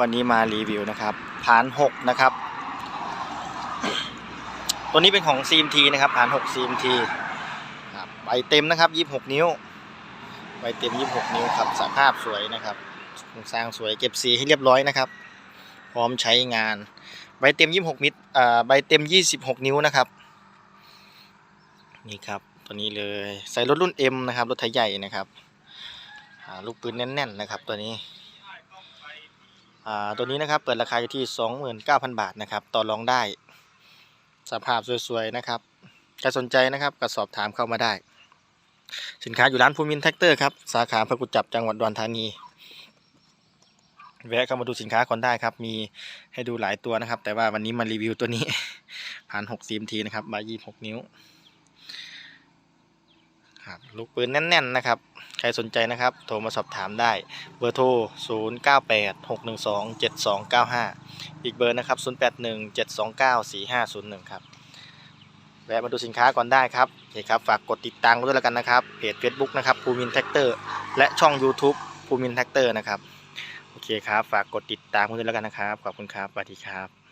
วันนี้มารีวิวนะครับผาน6นะครับ ตัวนี้เป็นของ CMT นะครับผาน6 CMT ครับใบเต็มนะครับ26นิ้วใบเต็ม26นิ้วครับสภาพสวยนะครับโครงสร้างสวยเก็บสีให้เรียบร้อยนะครับ พร้อมใช้งาน ใบเต็ม26มิตรอ่าใบเต็ม26นิ้วนะครับ นี่ครับตัวนี้เลยใส่รถรุ่น M นะครับรถไถใหญ่นะครับลูกปืนแน่นๆนะครับตัวนี้ ตัวนี้นะครับเปิดราคาอยู่ที่ 29,000 บาทนะครับต่อรองได้ สภาพสวยๆนะครับใครสนใจนะครับก็สอบถามเข้ามาได้ สินค้าอยู่ร้านภูมินแท็กเตอร์ครับสาขาพระกุจับจังหวัดดอุดรธานีแวะเข้ามาดูสินค้าก่อนได้ครับ มีให้ดูหลายตัวนะครับ แต่ว่าวันนี้มารีวิวตัวนี้ ผ่าน6 CMT นะครับมา26นิ้ว ครับลูกปืนแน่นๆนะครับ ใครสนใจนะครับ โทรมาสอบถามได้ เบอร์โทร 0 9 8 6 1 2 7 2 9 5 อีกเบอร์นะครับ 0 8 1 7 2 9 4 5 0 1 ครับแวะมาดูสินค้าก่อนได้ครับโอเคครับ ฝากกดติดตามกันด้วยแล้วกันนะครับ เพจ Facebook นะครับภูมินแท็กเตอร์ และช่อง YouTube ภูมินแท็กเตอร์นะครับ โอเคครับ ฝากกดติดตามกันด้วยแล้วกันนะครับ ขอบคุณครับสวัสดีครับ